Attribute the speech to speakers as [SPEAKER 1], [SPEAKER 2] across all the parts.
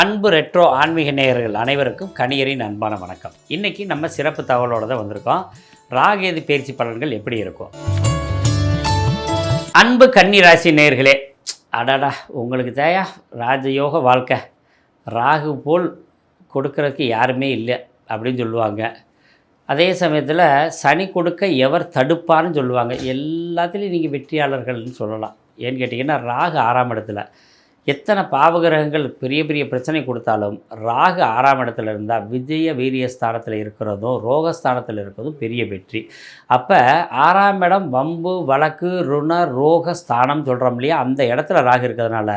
[SPEAKER 1] அன்பு ரெட்ரோ ஆன்மீக நேயர்கள் அனைவருக்கும் கணியரின் அன்பான வணக்கம். இன்னைக்கு நம்ம சிறப்பு தகவலோடு தான் வந்திருக்கோம். ராகேது பயிற்சி பலன்கள் எப்படி இருக்கும்? அன்பு கன்னி ராசி நேயர்களே அடடா உங்களுக்கு தேயா? ராஜயோக வாழ்க்கை. ராகு போல் கொடுக்கறதுக்கு யாருமே இல்லை அப்படின்னு சொல்லுவாங்க. அதே சமயத்தில் சனி கொடுக்க எவர் தடுப்பான்னு சொல்லுவாங்க. எல்லாத்துலேயும் நீங்கள் வெற்றியாளர்கள்னு சொல்லலாம். ஏன்னு கேட்டிங்கன்னா ராகு ஆறாம் இடத்துல. எத்தனை பாவகிரகங்கள் பெரிய பெரிய பிரச்சனை கொடுத்தாலும் ராகு ஆறாம் இடத்துல இருந்தால் விஜய வீரிய ஸ்தானத்தில் இருக்கிறதும் ரோகஸ்தானத்தில் இருக்கிறதும் பெரிய வெற்றி. அப்போ ஆறாம் இடம் வம்பு வழக்கு ருண ரோக ஸ்தானம் சொல்கிறோம் இல்லையா? அந்த இடத்துல ராகு இருக்கிறதுனால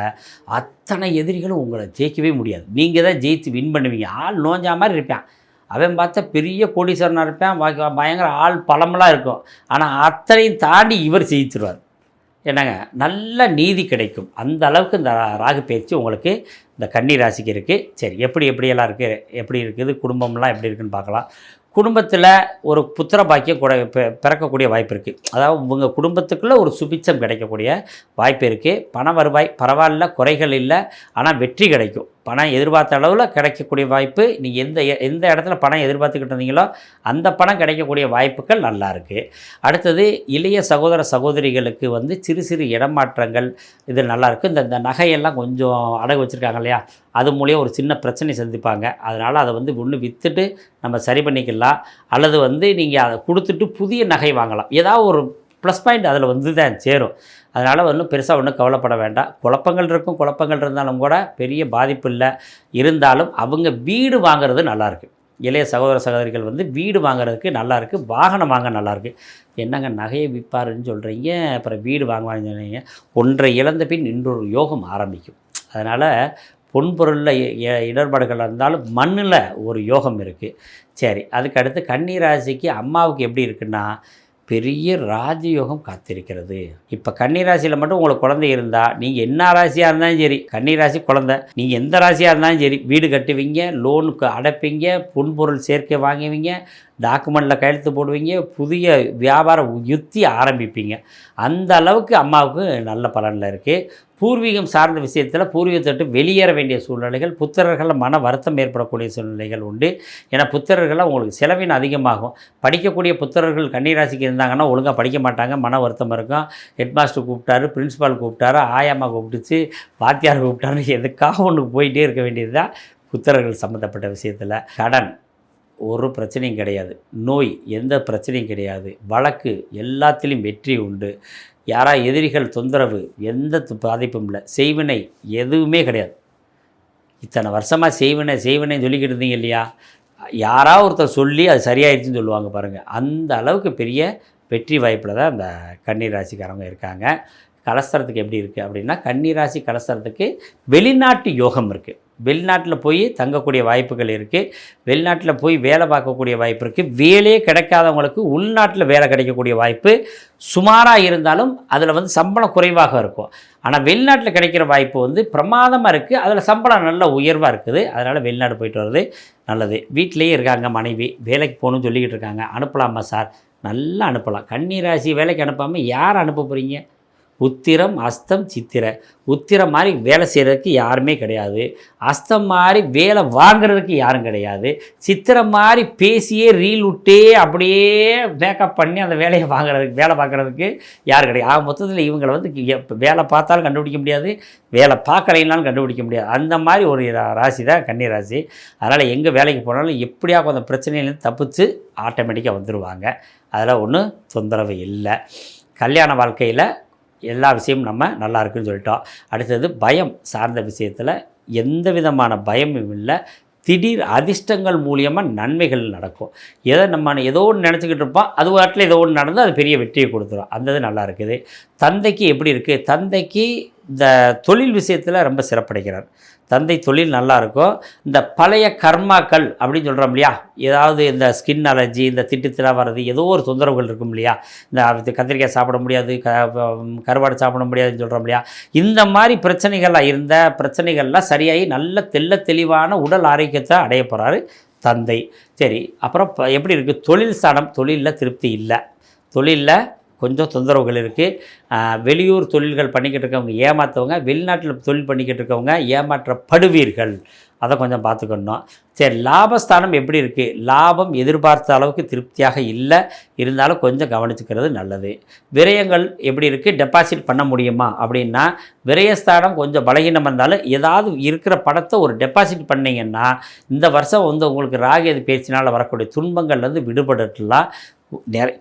[SPEAKER 1] அத்தனை எதிரிகளும் உங்களை ஜெயிக்கவே முடியாது. நீங்கள் தான் ஜெயித்து வின் பண்ணுவீங்க. ஆள் நோஞ்சா மாதிரி இருப்பேன். அவன் பார்த்தா பெரிய கோடீஸ்வரனாக இருப்பேன். பயங்கர ஆள் பழமெல்லாம் இருக்கும். ஆனால் அத்தனையும் தாண்டி இவர் ஜெயிச்சிருவார். என்னங்க நல்ல நீதி கிடைக்கும். அந்த அளவுக்கு இந்த ராகு பயிற்சி உங்களுக்கு இந்த கன்னி ராசிக்கு இருக்குது சரி எப்படி எப்படியெல்லாம் இருக்குது எப்படி இருக்குது? குடும்பம்லாம் எப்படி இருக்குன்னு பார்க்கலாம். குடும்பத்தில் ஒரு புத்திர பாக்கியம் கூட பிறக்கக்கூடிய வாய்ப்பு இருக்குது அதாவது உங்கள் குடும்பத்துக்குள்ளே ஒரு சுபிச்சம் கிடைக்கக்கூடிய வாய்ப்பு இருக்குது பண வருவாய் பரவாயில்ல குறைகள் இல்லை. ஆனால் வெற்றி கிடைக்கும். பணம் எதிர்பார்த்த அளவில் கிடைக்கக்கூடிய வாய்ப்பு நீங்கள் எந்த எந்த இடத்துல பணம் எதிர்பார்த்துக்கிட்டு இருந்தீங்களோ அந்த பணம் கிடைக்கக்கூடிய வாய்ப்புகள் நல்லா இருக்குது அடுத்தது இளைய சகோதர சகோதரிகளுக்கு வந்து சிறு சிறு இடமாற்றங்கள் இது நல்லாயிருக்கு இந்த இந்த நகையெல்லாம் கொஞ்சம் அடகு வச்சுருக்காங்க இல்லையா? அது மூலியம் ஒரு சின்ன பிரச்சனை சந்திப்பாங்க. அதனால் அதை வந்து ஒன்று விற்றுட்டு நம்ம சரி பண்ணிக்கலாம். அல்லது வந்து நீங்கள் அதை கொடுத்துட்டு புதிய நகை வாங்கலாம். ஏதாவது ஒரு ப்ளஸ் பாயிண்ட் அதில் வந்து தான் சேரும். அதனால் ஒன்றும் பெருசாக ஒன்றும் கவலைப்பட வேண்டாம். குழப்பங்கள் இருக்கும் குழப்பங்கள் இருந்தாலும் கூட பெரிய பாதிப்பு இல்லை. இருந்தாலும் அவங்க வீடு வாங்குறது நல்லாயிருக்கு இளைய சகோதர சகோதரிகள் வந்து வீடு வாங்குறதுக்கு நல்லாயிருக்கு வாகனம் வாங்க நல்லாயிருக்கு என்னங்க நகையை விற்பாருன்னு சொல்கிறீங்க அப்புறம் வீடு வாங்குவாங்கன்னு சொன்னீங்க. ஒன்றை இழந்த பின் இன்னொரு யோகம் ஆரம்பிக்கும். அதனால் பொன்பொருளில் இடர்பாடுகள் இருந்தாலும் மண்ணில் ஒரு யோகம் இருக்குது சரி அதுக்கு அடுத்து கன்னி ராசிக்கு அம்மாவுக்கு எப்படி இருக்குன்னா பெரிய ராஜயோகம் காத்திருக்கிறது. இப்போ கன்னிராசியில் மட்டும் உங்களுக்கு குழந்தை இருந்தால் நீங்கள் என்ன ராசியாக இருந்தாலும் சரி கன்னிராசி குழந்தை நீங்கள் எந்த ராசியாக இருந்தாலும் சரி வீடு கட்டுவீங்க லோனுக்கு அடைப்பீங்க பொன்பொருள் சேர்க்கை வாங்குவீங்க டாக்குமெண்ட்டில் கையெழுத்து போடுவீங்க புதிய வியாபார யுத்தி ஆரம்பிப்பீங்க. அந்த அளவுக்கு அம்மாவுக்கு நல்ல பலனில் இருக்குது பூர்வீகம் சார்ந்த விஷயத்தில் பூர்வீகத்தை விட்டு வெளியேற வேண்டிய சூழ்நிலைகள் புத்திரர்களில் மன வருத்தம் ஏற்படக்கூடிய சூழ்நிலைகள் உண்டு. ஏன்னா புத்திரர்கள்லாம் உங்களுக்கு செலவின் அதிகமாகும். படிக்கக்கூடிய புத்திரர்கள் கன்னிராசிக்கு இருந்தாங்கன்னா ஒழுங்காக படிக்க மாட்டாங்க மன வருத்தம் இருக்கும். ஹெட்மாஸ்டர் கூப்பிட்டாரு பிரின்ஸிபால் கூப்பிட்டாரு ஆயாம்மா கூப்பிட்டுச்சு வாத்தியார் கூப்பிட்டாரு எதுக்காக ஒன்று போயிட்டே இருக்க வேண்டியது தான் புத்திரர்கள் சம்மந்தப்பட்ட விஷயத்தில். கடன். ஒரு பிரச்சனையும் கிடையாது. நோய் எந்த பிரச்சனையும் கிடையாது. வழக்கு எல்லாத்திலையும் வெற்றி உண்டு. யாரா எதிரிகள் தொந்தரவு எந்த பாதிப்பும் இல்லை. செய்வினை எதுவுமே கிடையாது. இத்தனை வருஷமாக செய்வினை செய்வினைன்னு சொல்லிக்கிட்டு இருந்தீங்க இல்லையா? யாரா ஒருத்தர் சொல்லி அது சரியாயிடுச்சுன்னு சொல்லுவாங்க பாருங்கள் அந்த அளவுக்கு பெரிய வெற்றி வாய்ப்பில் தான் அந்த கண்ணீர் ராசிக்காரங்க இருக்காங்க. கலஸ்தரத்துக்கு எப்படி இருக்குது அப்படின்னா கண்ணீராசி கலஸ்தரத்துக்கு வெளிநாட்டு யோகம் இருக்குது வெளிநாட்டில் போய் தங்கக்கூடிய வாய்ப்புகள் இருக்குது வெளிநாட்டில் போய் வேலை பார்க்கக்கூடிய வாய்ப்பு இருக்குது வேலையே கிடைக்காதவங்களுக்கு உள்நாட்டில் வேலை கிடைக்கக்கூடிய வாய்ப்பு சுமாராக இருந்தாலும் அதில் வந்து சம்பளம் குறைவாக இருக்கும். ஆனால் வெளிநாட்டில் கிடைக்கிற வாய்ப்பு வந்து பிரமாதமாக இருக்குது அதில் சம்பளம் நல்ல உயர்வாக இருக்குது. அதனால் வெளிநாடு போயிட்டு வர்றது நல்லது. வீட்டிலேயே இருக்காங்க மனைவி. வேலைக்கு போகணும்னு சொல்லிக்கிட்டு இருக்காங்க. அனுப்பலாமா சார்? நல்லா அனுப்பலாம். கன்னி ராசி வேலைக்கு அனுப்பாமல் யார் அனுப்ப போகிறீங்க உத்திரம் அஸ்தம் சித்திரை. உத்திரம் மாதிரி வேலை செய்கிறதுக்கு யாருமே கிடையாது. அஸ்தம் மாதிரி வேலை வாங்குறதுக்கு யாரும் கிடையாது. சித்திரம் மாதிரி பேசியே ரீல் விட்டே அப்படியே மேக்கப் பண்ணி அந்த வேலையை வாங்குறதுக்கு வேலை பார்க்குறதுக்கு யாரும் கிடையாது. ஆக மொத்தத்தில் இவங்களை வந்து வேலை பார்த்தாலும் கண்டுபிடிக்க முடியாது. வேலை பார்க்கலைனாலும் கண்டுபிடிக்க முடியாது. அந்த மாதிரி ஒரு ரா- ராசி தான் கன்னி ராசி. அதனால் எங்கே வேலைக்கு போனாலும் எப்படியா கொஞ்சம் பிரச்சனையிலேருந்து தப்பிச்சு ஆட்டோமேட்டிக்காக வந்துடுவாங்க அதில் ஒன்றும் தொந்தரவு இல்லை. கல்யாண வாழ்க்கையில் எல்லா விஷயமும் நம்ம நல்லா இருக்குன்னு சொல்லிட்டோம். அடுத்தது பயம் சார்ந்த விஷயத்தில் எந்த விதமான பயமும் இல்லை. திடீர் அதிர்ஷ்டங்கள் மூலியமாக நன்மைகள் நடக்கும். எதை நம்ம ஏதோ ஒன்று நினச்சிக்கிட்டு இருப்போம். அது வாட்டில் ஏதோ ஒன்று நடந்து அது பெரிய வெற்றியை கொடுத்துரும். அந்த இது நல்லா இருக்குது. தந்தைக்கு எப்படி இருக்குது தந்தைக்கு இந்த தொழில் விஷயத்தில் ரொம்ப சிறப்படைக்கிறார் தந்தை தொழில் நல்லா இருக்கும் இந்த பழைய கர்மாக்கள் அப்படின்னு சொல்கிறோம் இல்லையா? ஏதாவது இந்த ஸ்கின் அலர்ஜி இந்த திட்டுத்தலாக வர்றது ஏதோ ஒரு தொந்தரவுகள் இருக்கும் இல்லையா? இந்த கத்திரிக்காய் சாப்பிட முடியாது க கருவாடு சாப்பிட முடியாதுன்னு சொல்கிறோம் இல்லையா? இந்த மாதிரி பிரச்சனைகள்லாம் இருந்த பிரச்சனைகள்லாம் சரியாகி நல்ல தெள்ள தெளிவான உடல் ஆரோக்கியத்தை அடைய போகிறாரு தந்தை. சரி அப்புறம் எப்படி இருக்குது தொழில் ஸ்தானம் தொழிலில் திருப்தி இல்லை. தொழிலில் கொஞ்சம் தொந்தரவுகள் இருக்குது வெளியூர் தொழில்கள் பண்ணிக்கிட்டு இருக்கவங்க ஏமாற்றவங்க வெளிநாட்டில் தொழில் பண்ணிக்கிட்டு இருக்கவங்க ஏமாற்றப்படுவீர்கள். அதை கொஞ்சம் பார்த்துக்கணும். சரி லாபஸ்தானம் எப்படி இருக்குது லாபம் எதிர்பார்த்த அளவுக்கு திருப்தியாக இல்லை. இருந்தாலும் கொஞ்சம் கவனிச்சுக்கிறது நல்லது. விரயங்கள் எப்படி இருக்குது டெபாசிட் பண்ண முடியுமா? அப்படின்னா விரயஸ்தானம் கொஞ்சம் பலகீனம் இருந்தாலும் ஏதாவது இருக்கிற பணத்தை ஒரு டெபாசிட் பண்ணிங்கன்னா இந்த வருஷம் வந்து உங்களுக்கு ராகேது பேச்சினால் வரக்கூடிய துன்பங்கள்லேருந்து விடுபடலாம்.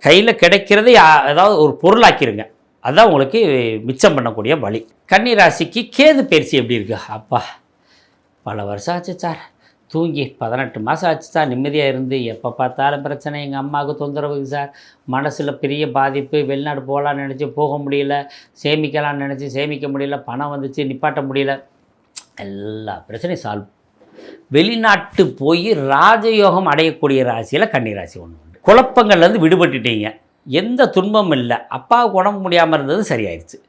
[SPEAKER 1] கையில் கிடைக்கிறது யா- ஏதாவது ஒரு பொருளாக்கிருங்க. அதுதான் உங்களுக்கு மிச்சம் பண்ணக்கூடிய வழி. கன்னி ராசிக்கு கேது பயிற்சி எப்படி இருக்கு? அப்பா பல வருஷம் ஆச்சு சார். தூங்கி பதினெட்டு மாதம் ஆச்சு சார். நிம்மதியாக இருந்து எப்போ பார்த்தாலும் பிரச்சனை. எங்கள் அம்மாவுக்கு தொந்தரவு சார். மனசில் பெரிய பாதிப்பு. வெளிநாடு போகலான்னு நினச்சி போக முடியல. சேமிக்கலாம்னு நினச்சி சேமிக்க முடியல. பணம் வந்துச்சு நிப்பாட்ட முடியல. எல்லா பிரச்சனையும் சால்வ் வெளிநாட்டு போய் ராஜயோகம் அடையக்கூடிய ராசியில் கன்னி ராசி ஒன்று குழப்பங்கள்லேருந்து விடுபட்டுட்டீங்க. எந்த துன்பமும் இல்லை. அப்பாவுக்கு உடம்பு முடியாமல் இருந்தது சரியாயிருச்சு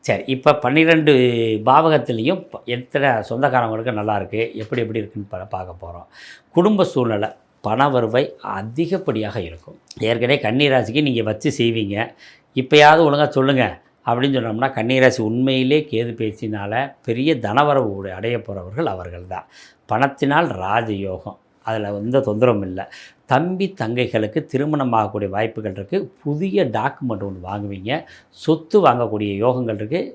[SPEAKER 1] சரி இப்போ பன்னிரெண்டு பாவகத்துலேயும் ப- எத்தனை சொந்தக்காரங்களுக்கு நல்லாயிருக்கு எப்படி எப்படி இருக்குன்னு ப பார்க்க போகிறோம் குடும்ப சூழ்நிலை பண வருவாய் அதிகப்படியாக இருக்கும். ஏற்கனவே கன்னிராசிக்கு நீங்கள் வச்சு செய்வீங்க. இப்போயாவது ஒழுங்காக சொல்லுங்கள் அப்படின்னு சொன்னோம்னா கன்னிராசி உண்மையிலே கேது பேச்சினால் பெரிய தனவரவு அடைய போகிறவர்கள் அவர்கள் தான். பணத்தினால் ராஜயோகம். அதில் எந்த தொந்தரவும் இல்லை. தம்பி தங்கைகளுக்கு திருமணம் ஆகக்கூடிய வாய்ப்புகள் இருக்குது புதிய டாக்குமெண்ட் ஒன்று வாங்குவீங்க. சொத்து வாங்கக்கூடிய யோகங்கள் இருக்குது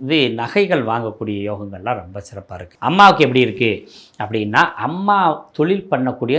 [SPEAKER 1] இது நகைகள் வாங்கக்கூடிய யோகங்கள்லாம் ரொம்ப சிறப்பாக இருக்குது அம்மாவுக்கு எப்படி இருக்குது அப்படின்னா அம்மா தொழில் பண்ணக்கூடிய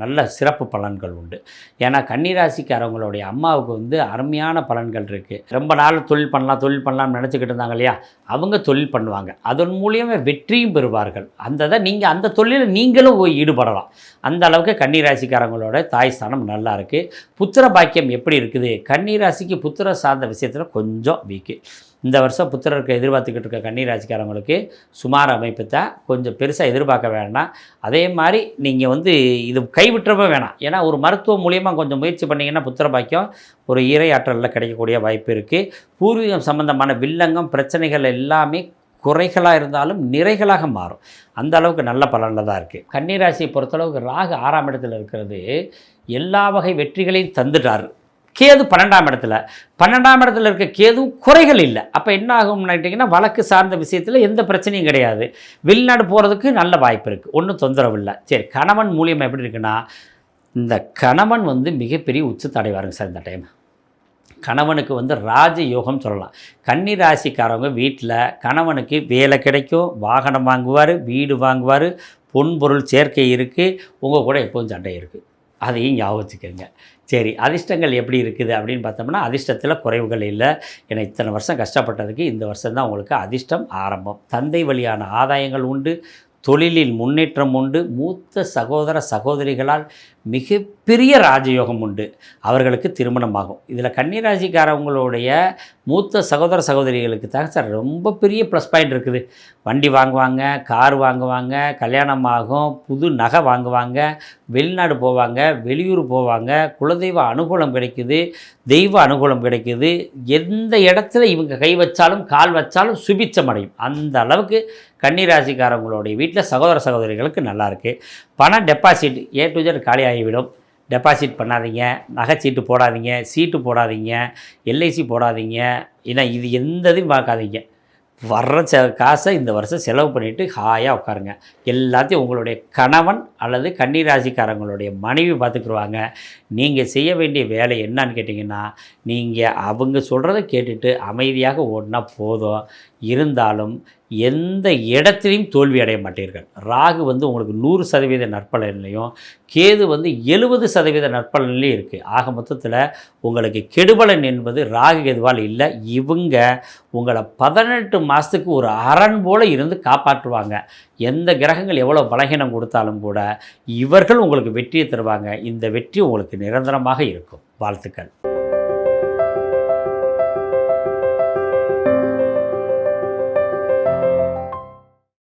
[SPEAKER 1] நல்ல சிறப்பு பலன்கள் உண்டு. ஏன்னா கன்னிராசிக்காரவங்களுடைய அம்மாவுக்கு வந்து அருமையான பலன்கள் இருக்குது ரொம்ப நாள் தொழில் பண்ணலாம் தொழில் பண்ணலாம்னு நினச்சிக்கிட்டு இருந்தாங்க இல்லையா? அவங்க தொழில் பண்ணுவாங்க. அதன் மூலியமாக வெற்றியும் பெறுவார்கள். அந்த இதை நீங்கள் அந்த தொழிலில் நீங்களும் போய் ஈடுபடலாம். அந்த அளவுக்கு கன்னிராசிக்காரங்களோட தாய் ஸ்தானம் நல்லா இருக்குது புத்திர பாக்கியம் எப்படி இருக்குது? கன்னிராசிக்கு புத்திர சார்ந்த விஷயத்தில் கொஞ்சம் வீக்கு. இந்த வருஷம் புத்திரருக்கு எதிர்பார்த்துக்கிட்டு இருக்க கன்னிராசிக்காரங்களுக்கு சுமார் அமைப்பு தான். கொஞ்சம் பெருசாக எதிர்பார்க்க வேண்டாம் அதே மாதிரி நீங்கள் வந்து இது கைவிட்டுறவே வேணாம். ஏன்னா ஒரு மருத்துவம் மூலியமாக கொஞ்சம் முயற்சி பண்ணிங்கன்னா புத்திர பாக்கியம் ஒரு இறை ஆற்றலில் கிடைக்கக்கூடிய வாய்ப்பு இருக்குது பூர்வீகம் சம்பந்தமான வில்லங்கம் பிரச்சனைகள் எல்லாமே குறைகளாக இருந்தாலும் நிறைகளாக மாறும். அந்த அளவுக்கு நல்ல பலனில் தான் இருக்குது கன்னிராசியை பொறுத்தளவுக்கு ராகு ஆறாம் இடத்தில் இருக்கிறது எல்லா வகை வெற்றிகளையும் தந்துட்டார். கேது பன்னெண்டாம் இடத்துல. பன்னெண்டாம் இடத்துல இருக்க கேதுவும் குறைகள் இல்லை. அப்போ என்ன ஆகும்னு கேட்டிங்கன்னா வழக்கு சார்ந்த விஷயத்தில் எந்த பிரச்சனையும் கிடையாது. வெளிநாடு போகிறதுக்கு நல்ல வாய்ப்பு இருக்குது ஒன்றும் தொந்தரவு இல்லை. சரி கணவன் மூலியமாக எப்படி இருக்குன்னா இந்த கணவன் வந்து மிகப்பெரிய உச்சத்தடைவாருங்க சார் இந்த டைம் கணவனுக்கு வந்து ராஜ யோகம் சொல்லலாம். கன்னி ராசிக்காரவங்க வீட்டில் கணவனுக்கு வேலை கிடைக்கும் வாகனம் வாங்குவார் வீடு வாங்குவார் பொன்பொருள் சேர்க்கை இருக்குது உங்கள் கூட எப்போதும் சண்டை இருக்குது அதையும் ஞாபகம் சரி அதிர்ஷ்டங்கள் எப்படி இருக்குது அப்படின்னு பார்த்தோம்னா அதிர்ஷ்டத்தில் குறைவுகள் இல்லை. ஏன்னா இத்தனை வருஷம் கஷ்டப்பட்டதுக்கு இந்த வருஷம் தான் உங்களுக்கு அதிர்ஷ்டம் ஆரம்பம். தந்தை வழியான ஆதாயங்கள் உண்டு தொழிலில் முன்னேற்றம் உண்டு. மூத்த சகோதர சகோதரிகளால் மிகப்பெரிய ராஜயோகம் உண்டு. அவர்களுக்கு திருமணமாகும். இதில் கன்னிராசிக்காரவங்களுடைய மூத்த சகோதர சகோதரிகளுக்கு தான் சார் ரொம்ப பெரிய ப்ளஸ் பாயிண்ட் இருக்குது. வண்டி வாங்குவாங்க கார் வாங்குவாங்க கல்யாணம் ஆகும் புது நகை வாங்குவாங்க வெளிநாடு போவாங்க வெளியூர் போவாங்க குலதெய்வ அனுகூலம் கிடைக்குது தெய்வ அனுகூலம் கிடைக்குது. எந்த இடத்துல இவங்க கை வச்சாலும் கால் வச்சாலும் சுபிச்சம் அடையும் அந்த அளவுக்கு கன்னிராசிக்காரவங்களுடைய வீட்டில் சகோதர சகோதரிகளுக்கு நல்லாயிருக்கு பணம் டெபாசிட் ஏ டு ஜெட் காலி ஆகிவிடும் டெபாசிட் பண்ணாதீங்க நகைச்சீட்டு போடாதீங்க. சீட்டு போடாதீங்க. எல்ஐசி போடாதீங்க. ஏன்னா இது எந்த இதையும் பார்க்காதீங்க. வர்ற செ காசை இந்த வருஷம் செலவு பண்ணிவிட்டு ஹாயாக உட்காருங்க. எல்லாத்தையும் உங்களுடைய கணவன் அல்லது கன்னிராசிக்காரங்களுடைய மனைவி பார்த்துக்குருவாங்க. நீங்கள் செய்ய வேண்டிய வேலை என்னன்னு கேட்டிங்கன்னா நீங்கள் அவங்க சொல்கிறத கேட்டுட்டு அமைதியாக ஓடினா போதும். இருந்தாலும் எந்த இடத்துலையும் தோல்வி அடைய மாட்டீர்கள். ராகு வந்து உங்களுக்கு நூறு சதவீத நற்பலன்லையும் கேது வந்து எழுபது சதவீத நற்பலன்லையும் இருக்குது ஆக மொத்தத்தில் உங்களுக்கு கெடுபலன் என்பது ராகு கேதுவால் இல்லை. இவங்க உங்களை பதினெட்டு மாதத்துக்கு ஒரு அரண் போல் இருந்து காப்பாற்றுவாங்க. எந்த கிரகங்கள் எவ்வளோ பலகீனம் கொடுத்தாலும் கூட இவர்கள் உங்களுக்கு வெற்றியை தருவாங்க. இந்த வெற்றி உங்களுக்கு நிரந்தரமாக இருக்கும். வாழ்த்துக்கள்.